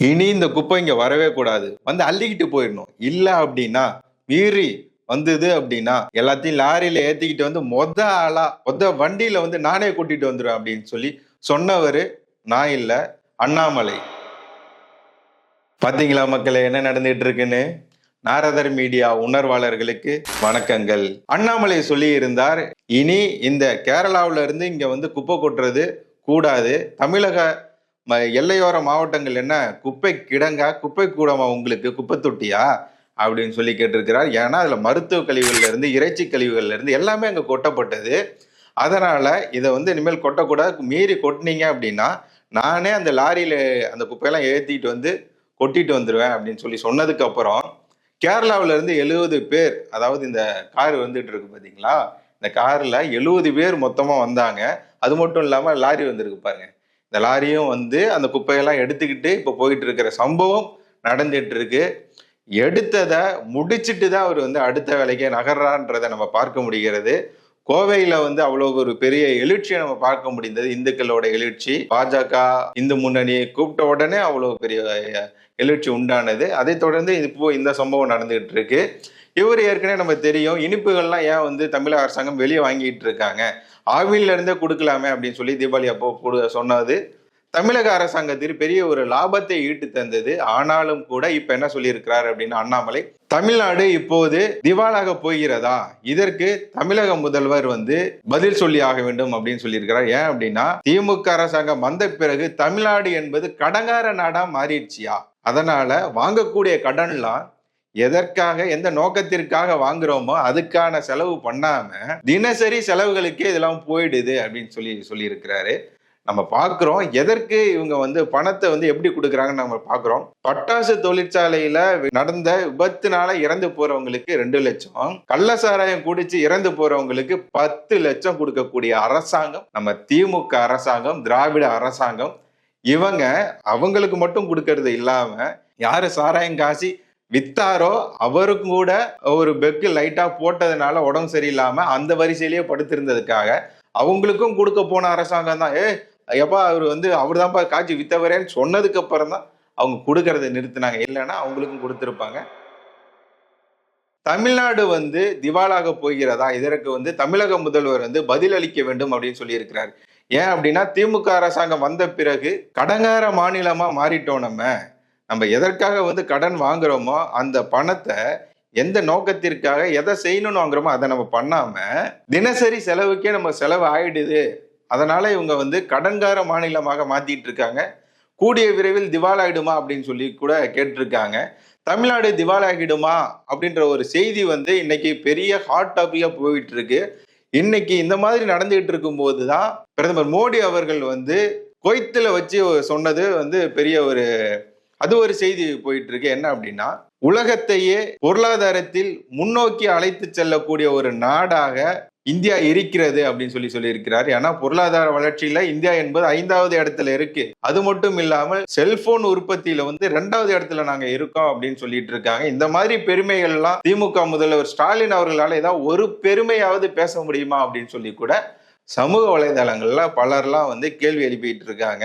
இனி இந்த குப்பை இங்க வரவே கூடாது. வந்து அள்ளிக்கிட்டு போயிடணும். இல்ல அப்படின்னா மீறி வந்தது அப்படின்னா எல்லாத்தையும் லாரியில ஏத்திக்கிட்டு வந்து மொத ஆளா மொத வண்டியில வந்து நானே கூட்டிட்டு வந்துடுவேன் அப்படின்னு சொல்லி சொன்னவர் நான் இல்ல அண்ணாமலை. பாத்தீங்களா மக்களை என்ன நடந்துட்டு இருக்குன்னு? நாரதர் மீடியா உணர்வாளர்களுக்கு வணக்கங்கள். அண்ணாமலை சொல்லி இருந்தார் இனி இந்த கேரளாவில இருந்து இங்க வந்து குப்பை கொட்டுறது கூடாது. தமிழக எல்லையோர மாவட்டங்கள் என்ன? குப்பை கிடங்கா? குப்பை கூடமா உங்களுக்கு? குப்பை தொட்டியா? அப்படின்னு சொல்லி கேட்டிருக்கிறார். ஏன்னா அதில் மருத்துவ கழிவுகள்ல இருந்து இறைச்சி கழிவுகள்ல இருந்து எல்லாமே அங்கே கொட்டப்பட்டது. அதனால இதை வந்து இனிமேல் கொட்டக்கூடாது. மீறி கொட்டினீங்க அப்படின்னா நானே அந்த லாரியில அந்த குப்பையெல்லாம் ஏற்றிட்டு வந்து கொட்டிட்டு வந்துடுவேன் அப்படின்னு சொல்லி சொன்னதுக்கு அப்புறம் கேரளாவில இருந்து எழுபது பேர் அதாவது இந்த கார் வந்துட்டு இருக்கு பார்த்தீங்களா இந்த காரில் எழுபது பேர் மொத்தமாக வந்தாங்க. அது மட்டும் இல்லாமல் லாரி வந்திருக்கு பாருங்க. எல்லாரையும் லாரியும் வந்து அந்த குப்பையெல்லாம் எடுத்துக்கிட்டு இப்போ போயிட்டு இருக்கிற சம்பவம் நடந்துட்டு இருக்கு எடுத்ததை முடிச்சிட்டு தான் அவர் வந்து அடுத்த வேலைக்கு நகர்றான்றதை நம்ம பார்க்க முடிகிறது. கோவையில வந்து அவ்வளவு ஒரு பெரிய எழுச்சியை நம்ம பார்க்க முடிந்தது. இந்துக்களோட எழுச்சி பாஜக இந்து முன்னணி கூப்பிட்ட உடனே அவ்வளவு பெரிய எழுச்சி உண்டானது. அதை தொடர்ந்து இப்போ இந்த சம்பவம் நடந்துகிட்டு இருக்கு. இவர் ஏற்கனவே நம்ம தெரியும் இனிப்புகள்லாம் ஏன் வந்து தமிழக அரசாங்கம் வெளியே வாங்கிட்டு இருக்காங்க? ஆவின்ல இருந்தே கொடுக்கலாமே அப்படின்னு சொல்லி தீபாவளி அப்போ சொன்னது தமிழக அரசாங்கத்திற்கு பெரிய ஒரு லாபத்தை ஈட்டு தந்தது. ஆனாலும் கூட இப்ப என்ன சொல்லியிருக்கிறார் அப்படின்னு அண்ணாமலை தமிழ்நாடு இப்போது திவாலாக போகிறதா? இதற்கு தமிழக முதல்வர் வந்து பதில் சொல்லி ஆக வேண்டும் அப்படின்னு சொல்லியிருக்கிறார். ஏன் அப்படின்னா திமுக அரசாங்கம் வந்த பிறகு தமிழ்நாடு என்பது கடங்கார நாடா மாறிடுச்சியா? அதனால வாங்கக்கூடிய கடன்லாம் எதற்காக எந்த நோக்கத்திற்காக வாங்குறோமோ அதுக்கான செலவு பண்ணாம தினசரி செலவுகளுக்கே இதெல்லாம் போயிடுது அப்படின்னு சொல்லி சொல்லியிருக்கிறாரு. நம்ம பார்க்குறோம். எதற்கு இவங்க வந்து பணத்தை வந்து எப்படி கொடுக்குறாங்கன்னு நம்ம பார்க்குறோம். பட்டாசு தொழிற்சாலையில நடந்த விபத்துனால இறந்து போறவங்களுக்கு ரெண்டு லட்சம். கள்ள சாராயம் குடிச்சு இறந்து போறவங்களுக்கு பத்து லட்சம் கொடுக்கக்கூடிய அரசாங்கம் நம்ம திமுக அரசாங்கம் திராவிட அரசாங்கம் இவங்க அவங்களுக்கு மட்டும் கொடுக்கறது இல்லாம யாரு சாராயம் காசி வித்தாரோ அவருக்கும் கூட ஒரு பெக்கு லைட்டா போட்டதுனால உடம்பு சரியில்லாம அந்த வரிசையிலேயே படுத்திருந்ததுக்காக அவங்களுக்கும் கொடுக்க போன அரசாங்கம் தான். ஏ எப்பா அவர் வந்து அவர் தான்ப்பா காட்சி வித்தவரேன்னு சொன்னதுக்கு அப்புறம் தான் அவங்க கொடுக்கறத நிறுத்தினாங்க. இல்லைன்னா அவங்களுக்கும் கொடுத்துருப்பாங்க. தமிழ்நாடு வந்து திவாலாக போகிறதா? இதற்கு வந்து தமிழக முதல்வர் வந்து பதில் அளிக்க வேண்டும் அப்படின்னு சொல்லியிருக்கிறார். ஏன் அப்படின்னா திமுக அரசாங்கம் வந்த பிறகு கடங்கார மாநிலமா மாறிட்டோம் நம்ம. நம்ம எதற்காக வந்து கடன் வாங்குறோமோ அந்த பணத்தை எந்த நோக்கத்திற்காக எதை செய்யணும்னு வாங்குறோமோ அதை நம்ம பண்ணாம தினசரி செலவுக்கே நம்ம செலவு ஆயிடுது. அதனால இவங்க வந்து கடன்கார மாநிலமாக மாத்திட்டு இருக்காங்க கூடிய விரைவில் திவாலாயிடுமா அப்படின்னு சொல்லி கூட கேட்டிருக்காங்க. தமிழ்நாடு திவாலாகிடுமா அப்படின்ற ஒரு செய்தி வந்து இன்னைக்கு பெரிய ஹாட் டாப்பிக்காக போயிட்டு இருக்கு இன்னைக்கு இந்த மாதிரி நடந்துகிட்டு இருக்கும்போது தான் பிரதமர் மோடி அவர்கள் வந்து கொய்த்துல வச்சு சொன்னது வந்து பெரிய ஒரு அது ஒரு செய்தி போயிட்டு இருக்கு என்ன அப்படின்னா உலகத்தையே பொருளாதாரத்தில் முன்னோக்கி அழைத்து செல்லக்கூடிய ஒரு நாடாக இந்தியா இருக்கிறது அப்படின்னு சொல்லி சொல்லியிருக்கிறார். ஏன்னா பொருளாதார வளர்ச்சியில இந்தியா என்பது ஐந்தாவது இடத்துல இருக்கு. அது மட்டும் இல்லாமல் செல்போன் உற்பத்தியில வந்து ரெண்டாவது இடத்துல நாங்க இருக்கோம் அப்படின்னு சொல்லிட்டு இருக்காங்க. இந்த மாதிரி பெருமைகள் எல்லாம் திமுக முதல்வர் ஸ்டாலின் அவர்களால ஏதாவது ஒரு பெருமையாவது பேச முடியுமா அப்படின்னு சொல்லி கூட சமூக வலைதளங்கள்ல பலர்லாம் வந்து கேள்வி எழுப்பிட்டு இருக்காங்க.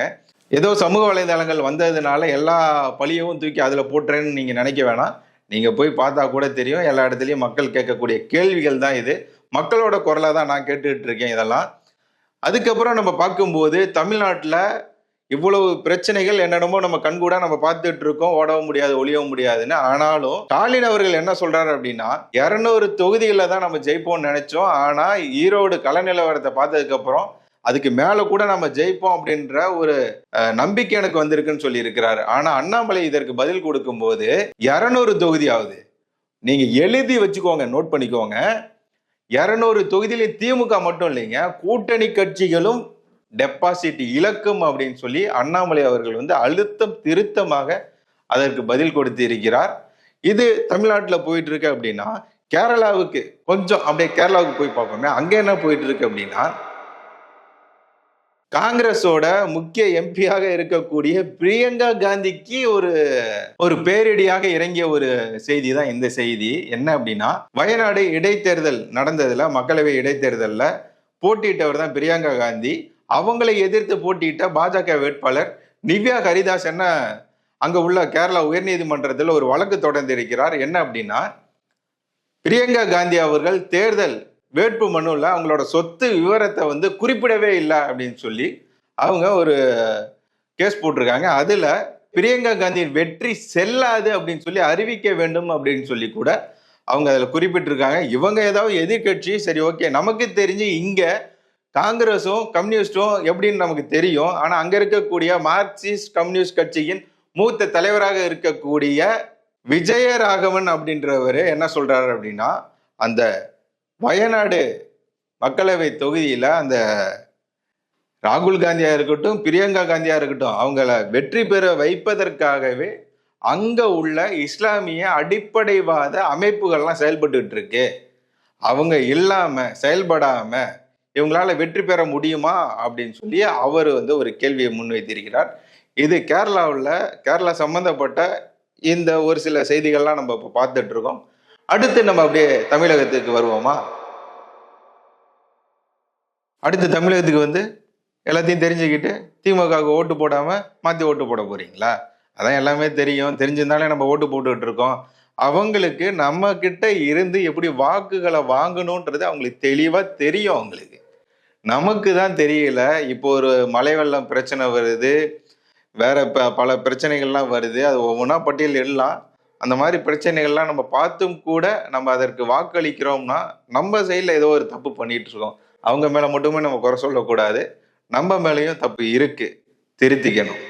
ஏதோ சமூக வலைதளங்கள் வந்ததுனால எல்லா பழியவும் தூக்கி அதுல போட்டுறேன்னு நீங்க நினைக்க வேணாம். நீங்க போய் பார்த்தா கூட தெரியும். எல்லா இடத்துலயும் மக்கள் கேட்கக்கூடிய கேள்விகள் தான் இது. மக்களோட குரலாக தான் நான் கேட்டுக்கிட்டு இருக்கேன் இதெல்லாம். அதுக்கப்புறம் நம்ம பார்க்கும்போது தமிழ்நாட்டில் இவ்வளவு பிரச்சனைகள் என்னென்னமோ நம்ம கண்கூடா நம்ம பார்த்துட்டு இருக்கோம் ஓடவும் முடியாது ஒளியவும் முடியாதுன்னு. ஆனாலும் ஸ்டாலின் அவர்கள் என்ன சொல்றாரு அப்படின்னா இரநூறு தொகுதிகளில் தான் நம்ம ஜெயிப்போம்னு நினைச்சோம். ஆனா ஈரோடு கல நிலவரத்தை பார்த்ததுக்கு அப்புறம் அதுக்கு மேலே கூட நம்ம ஜெயிப்போம் அப்படின்ற ஒரு நம்பிக்கை எனக்கு வந்திருக்குன்னு சொல்லி இருக்கிறாரு ஆனா அண்ணாமலை இதற்கு பதில் கொடுக்கும்போது இரநூறு தொகுதி ஆகுது நீங்க எழுதி வச்சுக்கோங்க நோட் பண்ணிக்கோங்க. இரநூறு தொகுதியிலையும் திமுக மட்டும் இல்லைங்க கூட்டணி கட்சிகளும் டெபாசிட் இழக்கும் அப்படின்னு சொல்லி அண்ணாமலை அவர்கள் வந்து அழுத்தம் திருத்தமாக அதற்கு பதில் கொடுத்து இருக்கிறார். இது தமிழ்நாட்டில் போயிட்டு இருக்கு அப்படின்னா கேரளாவுக்கு கொஞ்சம் அப்படியே கேரளாவுக்கு போய் பார்ப்போமே அங்கே என்ன போயிட்டு இருக்கு அப்படின்னா காங்கிரஸோட முக்கிய எம்பியாக இருக்கக்கூடிய பிரியங்கா காந்திக்கு ஒரு ஒரு பேரிடியாக இறங்கிய ஒரு செய்தி தான் இந்த செய்தி. என்ன அப்படின்னா வயநாடு இடைத்தேர்தல் நடந்ததுல மக்களவை இடைத்தேர்தலில் போட்டியிட்டவர் தான் பிரியங்கா காந்தி. அவங்களை எதிர்த்து போட்டியிட்ட பாஜக வேட்பாளர் நிவ்யா ஹரிதாஸ் என்ன அங்க உள்ள கேரளா உயர்நீதிமன்றத்தில் ஒரு வழக்கு தொடர்ந்திருக்கிறார். என்ன அப்படின்னா பிரியங்கா காந்தி அவர்கள் தேர்தல் வேட்பு மனுவில் அவங்களோட சொத்து விவரத்தை வந்து குறிப்பிடவே இல்லை அப்படின்னு சொல்லி அவங்க ஒரு கேஸ் போட்டிருக்காங்க. அதில் பிரியங்கா காந்தியின் வெற்றி செல்லாது அப்படின்னு சொல்லி அறிவிக்க வேண்டும் அப்படின்னு சொல்லி கூட அவங்க அதில் குறிப்பிட்டிருக்காங்க. இவங்க ஏதாவது எதிர்க்கட்சி சரி ஓகே நமக்கு தெரிஞ்சு இங்கே காங்கிரஸும் கம்யூனிஸ்டும் எப்படின்னு நமக்கு தெரியும். ஆனால் அங்கே இருக்கக்கூடிய மார்க்சிஸ்ட் கம்யூனிஸ்ட் கட்சியின் மூத்த தலைவராக இருக்கக்கூடிய விஜயராகவன் அப்படின்றவர் என்ன சொல்கிறாரு அப்படின்னா அந்த வயநாடு மக்களவை தொகுதியில் அந்த ராகுல் காந்தியாக இருக்கட்டும் பிரியங்கா காந்தியாக இருக்கட்டும் அவங்கள வெற்றி பெற வைப்பதற்காகவே அங்கே உள்ள இஸ்லாமிய அடிப்படைவாத அமைப்புகள்லாம் செயல்பட்டுக்கிட்டு இருக்கு. அவங்க இல்லாமல் செயல்படாமல் இவங்களால வெற்றி பெற முடியுமா அப்படின்னு சொல்லி அவர் வந்து ஒரு கேள்வியை முன்வைத்திருக்கிறார். இது கேரளாவில் கேரளா சம்பந்தப்பட்ட இந்த ஒரு சில செய்திகள்லாம் நம்ம இப்போ பார்த்துட்ருக்கோம் அடுத்து நம்ம அப்படியே தமிழகத்துக்கு வருவோமா? அடுத்து தமிழகத்துக்கு வந்து எல்லாத்தையும் தெரிஞ்சுக்கிட்டு திமுகவுக்கு ஓட்டு போடாம மாத்தி ஓட்டு போட போறீங்களா? அதான் எல்லாமே தெரியும். தெரிஞ்சிருந்தாலே நம்ம ஓட்டு போட்டுக்கிட்டு இருக்கோம். அவங்களுக்கு நம்ம கிட்ட இருந்து எப்படி வாக்குகளை வாங்கணுன்றது அவங்களுக்கு தெளிவா தெரியும் அவங்களுக்கு. நமக்கு தான் தெரியல. இப்போ ஒரு மழை வெள்ளம் பிரச்சனை வருது. வேற ப- பல பிரச்சனைகள்லாம் வருது. அது ஒவ்வொன்றா பட்டியல் எல்லாம் அந்த மாதிரி பிரச்சனைகள்லாம் நம்ம பார்த்தும் கூட நம்ம அதற்கு வாக்களிக்கிறோம்னா நம்ம சைடில் ஏதோ ஒரு தப்பு பண்ணிட்டு இருக்கோம் அவங்க மேலே மட்டுமே நம்ம குறை சொல்லக்கூடாது. நம்ம மேலேயும் தப்பு இருக்கு. திருத்திக்கணும்.